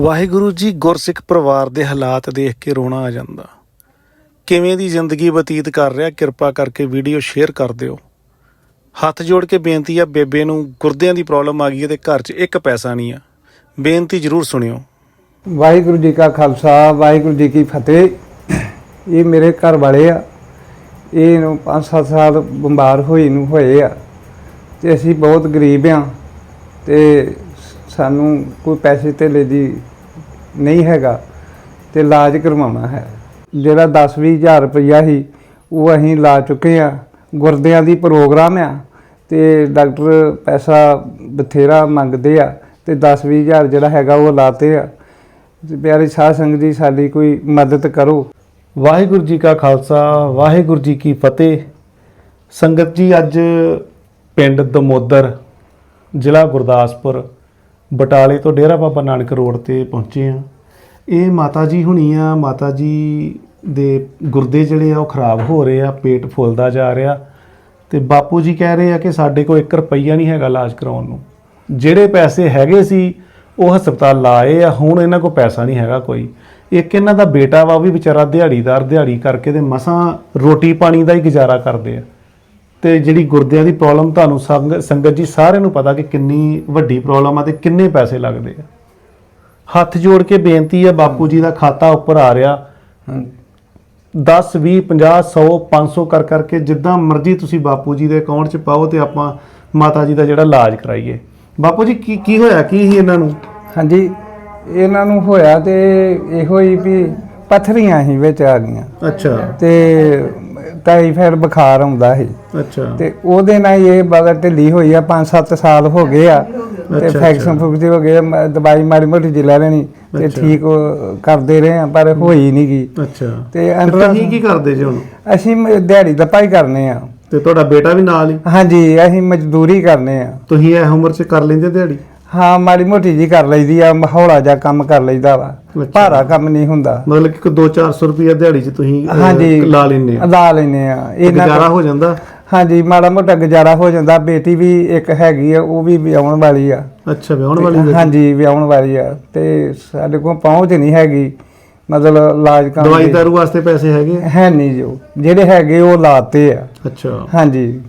ਵਾਹਿਗੁਰੂ ਜੀ ਗੁਰਸਿੱਖ ਪਰਿਵਾਰ ਦੇ ਹਾਲਾਤ ਦੇਖ ਕੇ ਰੋਣਾ ਆ ਜਾਂਦਾ। ਕਿਵੇਂ ਦੀ ਜ਼ਿੰਦਗੀ ਬਤੀਤ ਕਰ ਰਿਹਾ, ਕਿਰਪਾ ਕਰਕੇ ਵੀਡੀਓ ਸ਼ੇਅਰ ਕਰ ਦਿਓ। ਹੱਥ ਜੋੜ ਕੇ ਬੇਨਤੀ ਆ, ਬੇਬੇ ਨੂੰ ਗੁਰਦਿਆਂ ਦੀ ਪ੍ਰੋਬਲਮ ਆ ਗਈ ਹੈ ਤੇ ਘਰ 'ਚ ਇੱਕ ਪੈਸਾ ਨਹੀਂ ਆ। ਬੇਨਤੀ ਜ਼ਰੂਰ ਸੁਣਿਓ। ਵਾਹਿਗੁਰੂ ਜੀ ਕਾ ਖਾਲਸਾ, ਵਾਹਿਗੁਰੂ ਜੀ ਕੀ ਫਤਿਹ। ਇਹ ਮੇਰੇ ਘਰ ਵਾਲੇ ਆ। ਇਹ ਨੂੰ 5-7 ਸਾਲ ਬਿਮਾਰ ਹੋਈ ਨੂੰ ਹੋਏ ਆ। ਤੇ ਅਸੀਂ ਬਹੁਤ ਗਰੀਬ ਆ। ਤੇ ਸਾਨੂੰ ਕੋਈ ਪੈਸੇ ਧੇਲੇ ਦੀ ਨਹੀਂ ਹੈਗਾ ਤੇ ਇਲਾਜ ਕਰਵਾਉਣਾ ਹੈ। ਜਿਹੜਾ 10-20 ਹਜ਼ਾਰ ਰੁਪਈਆ ਸੀ, ਉਹ ਅਸੀਂ ਲਾ ਚੁੱਕੇ ਆ ਗੁਰਦਿਆਂ ਦੀ ਪ੍ਰੋਗਰਾਮ ਆ ਤੇ ਡਾਕਟਰ ਪੈਸਾ ਬਥੇਰਾ ਮੰਗਦੇ ਆ ਤੇ 10-20 ਹਜ਼ਾਰ ਜਿਹੜਾ ਹੈਗਾ ਉਹ ਲਾਤੇ ਆ। ਤੇ ਪਿਆਰੀ ਸਾਧ ਸੰਗਤ ਜੀ, ਸਾਡੀ ਕੋਈ ਮਦਦ ਕਰੋ। ਵਾਹਿਗੁਰੂ ਜੀ ਕਾ ਖਾਲਸਾ, ਵਾਹਿਗੁਰੂ ਜੀ ਕੀ ਫਤਿਹ। ਸੰਗਤ ਜੀ, ਅੱਜ ਪਿੰਡ ਦਮੋਦਰ, ਜ਼ਿਲ੍ਹਾ ਗੁਰਦਾਸਪੁਰ ਬਟਾਲੇ ਤੋਂ ਡੇਰਾ ਬਾਬਾ ਨਾਨਕ ਰੋਡ ਤੇ ਪਹੁੰਚੇ ਆ ਇਹ ਮਾਤਾ ਜੀ ਹੁਣੀ ਆ ਮਾਤਾ ਜੀ ਦੇ ਗੁਰਦੇ ਜਿਹੜੇ ਆ, ਉਹ ਖਰਾਬ ਹੋ ਰਹੇ ਆ, ਪੇਟ ਫੁੱਲਦਾ ਜਾ ਰਿਹਾ। ਤੇ ਬਾਪੂ ਜੀ ਕਹਿ ਰਹੇ ਆ ਕਿ ਸਾਡੇ ਕੋਲ 1 ਰੁਪਈਆ ਨਹੀਂ ਹੈਗਾ ਇਲਾਜ ਕਰਾਉਣ ਨੂੰ। ਜਿਹੜੇ ਪੈਸੇ ਹੈਗੇ ਸੀ, ਉਹ ਹਸਪਤਾਲ ਲਾਏ ਆ, ਹੁਣ ਇਹਨਾਂ ਕੋਲ ਪੈਸਾ ਨਹੀਂ ਹੈਗਾ ਕੋਈ। ਇੱਕ ਇਹਨਾਂ ਦਾ ਬੇਟਾ ਵਾ, ਉਹ ਵੀ ਵਿਚਾਰਾ ਦਿਹਾੜੀਦਾਰ ਦਿਹਾੜੀ ਕਰਕੇ ਤੇ ਮਸਾਂ ਰੋਟੀ ਪਾਣੀ ਦਾ ਹੀ ਗੁਜ਼ਾਰਾ ਕਰਦੇ ਆ। ਤੇ ਜਿਹੜੀ ਗੁਰਦਿਆਂ ਦੀ ਪ੍ਰੋਬਲਮ ਤੁਹਾਨੂੰ ਸੰਗ- ਸੰਗਤ ਜੀ ਸਾਰਿਆਂ ਨੂੰ ਪਤਾ ਕਿ ਕਿੰਨੀ ਵੱਡੀ ਪ੍ਰੋਬਲਮ ਆ ਤੇ ਕਿੰਨੇ ਪੈਸੇ ਲੱਗਦੇ ਆ। ਹੱਥ ਜੋੜ ਕੇ ਬੇਨਤੀ ਆ ਬਾਪੂ ਜੀ ਦਾ ਖਾਤਾ ਉੱਪਰ ਆ ਰਿਹਾ। 10 20 50 100 500 ਕਰ ਕਰਕੇ ਜਿੱਦਾਂ ਮਰਜ਼ੀ ਤੁਸੀਂ ਬਾਪੂ ਜੀ ਦੇ ਅਕਾਊਂਟ 'ਚ ਪਾਓ ਤੇ ਆਪਾਂ ਮਾਤਾ ਜੀ ਦਾ ਜਿਹੜਾ ਇਲਾਜ ਕਰਾਈਏ। ਬਾਪੂ ਜੀ ਕੀ ਕੀ ਹੋਇਆ? ਕੀ ਸੀ ਇਹਨਾਂ ਨੂੰ? ਹਾਂਜੀ ਇਹਨਾਂ ਨੂੰ ਹੋਇਆ ਤੇ ਇਹੋ ਹੀ ਵੀ ਪੱਥਰੀਆਂ ਹੀ ਵਿੱਚ ਆ ਗਈਆਂ। ਅੱਛਾ। ਤੇ ਟਾਈਫਾਇਡ ਬੁਖਾਰ ਆਉਂਦਾ ਸੀ। ਅੱਛਾ। ਤੇ ਉਹਦੇ ਨਾਲ ਇਹ ਬੜਾ ਢਿੱਲੀ ਹੋਈ ਆ 5-7 ਸਾਲ ਹੋ ਗਏ ਆ। ਤੇ ਫੈਕਸ਼ਨ ਫੁਕਸੀ ਹੋ ਗਏ ਮ- ਦਵਾਈ ਮਾੜੀ ਮੋਟੀ ਜੀ ਲੈ ਲੈਣੀ ਤੇ। ਠੀਕ ਉਹ ਕਰਦੇ ਰਹੇ ਆ ਪਰ ਹੋਈ ਨਹੀਂ ਗਈ ਅੱਛਾ। ਤੇ ਤੇ ਅੰਦਰ ਤੁਸੀਂ ਕੀ ਕਰਦੇ ਜੀ ਹੁਣ? ਅਸੀਂ ਮ- ਦਿਹਾੜੀ ਦਾ ਪਾਈ ਕਰਨੇ ਆ। ਤੇ ਤੁਹਾਡਾ ਬੇਟਾ ਵੀ ਨਾਲ ਹੀ? ਹਾਂਜੀ ਅਸੀਂ ਮਜ਼ਦੂਰੀ ਕਰਨੇ ਆ। ਤੁਸੀਂ ਇਹ ਉਮਰ 'ਚ ਕਰ ਲੈਂਦੇ ਦਿਹਾੜੀ? ਹਾਂ ਮਾੜੀ ਮੋਟੀ ਜੀ ਕਰ ਲਈਦੀ ਆ ਹੌਲਾ ਜਿਹਾ ਕੰਮ ਕਰ ਲਈਦਾ ਵਾ। ਅੱਛਾ। ਭਾਰਾ ਕੰਮ ਨਹੀਂ ਹੁੰਦਾ। ਮਤਲਬ ਕਿ 2-400 ਰੁਪਏ ਦਿਹਾੜੀ 'ਚ ਤੁਸੀਂ ਅਹ, ਹਾਂਜੀ। ਲਾ ਲੈਂਦੇ ਆ ਲਾ ਲੈਨੇ ਆ। ਇਹਨਾਂ ਗੁਜ਼ਾਰਾ ਹੋ ਜਾਂਦਾ? ਹਾਂਜੀ ਮਾੜਾ ਮੋਟਾ ਗੁਜ਼ਾਰਾ ਹੋ ਜਾਂਦਾ। ਬੇਟੀ ਵੀ ਇੱਕ ਹੈਗੀ ਆ ਉਹ ਵੀ ਵਿਆਹਣ ਵਾਲੀ ਆ। ਅੱਛਾ ਵਿਆਹਣ ਵਾਲੀ? ਹਾਂਜੀ ਵਿਆਹਣ ਵਾਲੀ ਆ। ਤੇ ਸਾਡੇ ਕੋਲ ਪਹੁੰਚ ਨਹੀਂ ਹੈਗੀ। ਮਤਲਬ ਇਲਾਜ ਕਰਨ ਦਵਾਈ ਦੀ। ਦਾਰੂ ਵਾਸਤੇ ਪੈਸੇ ਹੈਗੇ ਆ? ਹੈ ਨਹੀਂ ਜੋ ਜਿਹੜੇ ਹੈਗੇ ਉਹ ਲਾਤੇ ਆ। ਅੱਛਾ। ਹਾਂਜੀ।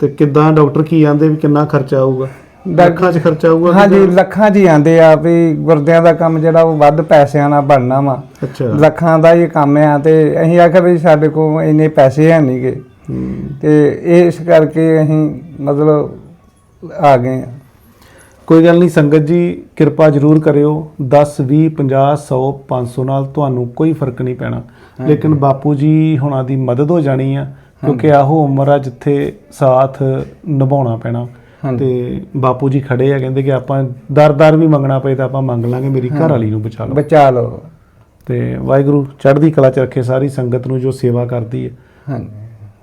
ਤੇ ਕਿੱਦਾਂ ਡਾਕਟਰ ਕੀ ਆਂਦੇ ਵੀ ਕਿੰਨਾ ਖਰਚਾ ਆਊਗਾ? ਲੱਖਾਂ 'ਚ ਖਰਚਾ ਆਊਗਾ ਹਾਂਜੀ? ਲੱਖਾਂ 'ਚ ਹੀ ਆਂਦੇ ਆ ਵੀ ਗੁਰਦਿਆਂ ਦਾ ਕੰਮ ਜਿਹੜਾ ਉਹ ਵੱਧ ਪੈਸਿਆਂ ਨਾਲ ਬਣਨਾ ਵਾ। ਅੱਛਾ। ਲੱਖਾਂ ਦਾ ਹੀ ਕੰਮ ਆ ਤੇ ਅਸੀਂ ਆਖਿਆ ਵੀ ਸਾਡੇ ਕੋਲ ਇੰਨੇ ਪੈਸੇ ਹੈ ਨਹੀਂਗੇ ਹੂੰ। ਤੇ ਇਸ ਕਰਕੇ ਅਸੀਂ ਮਤਲਬ ਆ ਗਏ ਆ। ਕੋਈ ਗੱਲ ਨਹੀਂ ਸੰਗਤ ਜੀ ਕਿਰਪਾ ਜ਼ਰੂਰ ਕਰਿਓ। 10 20 50 100 500 ਨਾਲ ਤੁਹਾਨੂੰ ਕੋਈ ਫ਼ਰਕ ਨਹੀਂ ਪੈਣਾ। ਲੇਕਿਨ ਬਾਪੂ ਜੀ ਹੁਣਾਂ ਦੀ ਮਦਦ ਹੋ ਜਾਣੀ ਆ ਕਿਉਂਕਿ ਆਹੋ ਉਮਰ ਆ ਜਿੱਥੇ ਸਾਥ ਨਿਭਾਉਣਾ ਪੈਣਾ। ਤੇ ਬਾਪੂ ਜੀ ਖੜੇ ਆ ਕਹਿੰਦੇ ਕਿ ਆਪਾਂ ਦਰ-ਦਰ ਵੀ ਮੰਗਣਾ ਪਏ ਤਾਂ ਆਪਾਂ ਮੰਗ ਲਾਂਗੇ ਮੇਰੀ ਘਰ ਵਾਲੀ ਨੂੰ ਬਚਾ ਲਓ। ਬਚਾ ਲਓ। ਤੇ ਵਾਹਿਗੁਰੂ ਚੜ੍ਹਦੀ ਕਲਾ ਚ ਰੱਖੇ ਸਾਰੀ ਸੰਗਤ ਨੂੰ ਜੋ ਸੇਵਾ ਕਰਦੀ ਹੈ। ਹਾਂਜੀ।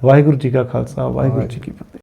ਵਾਹਿਗੁਰੂ ਜੀ ਕਾ ਖਾਲਸਾ ਵਾਹਿਗੁਰੂ ਜੀ ਕੀ ਫਤਿਹ।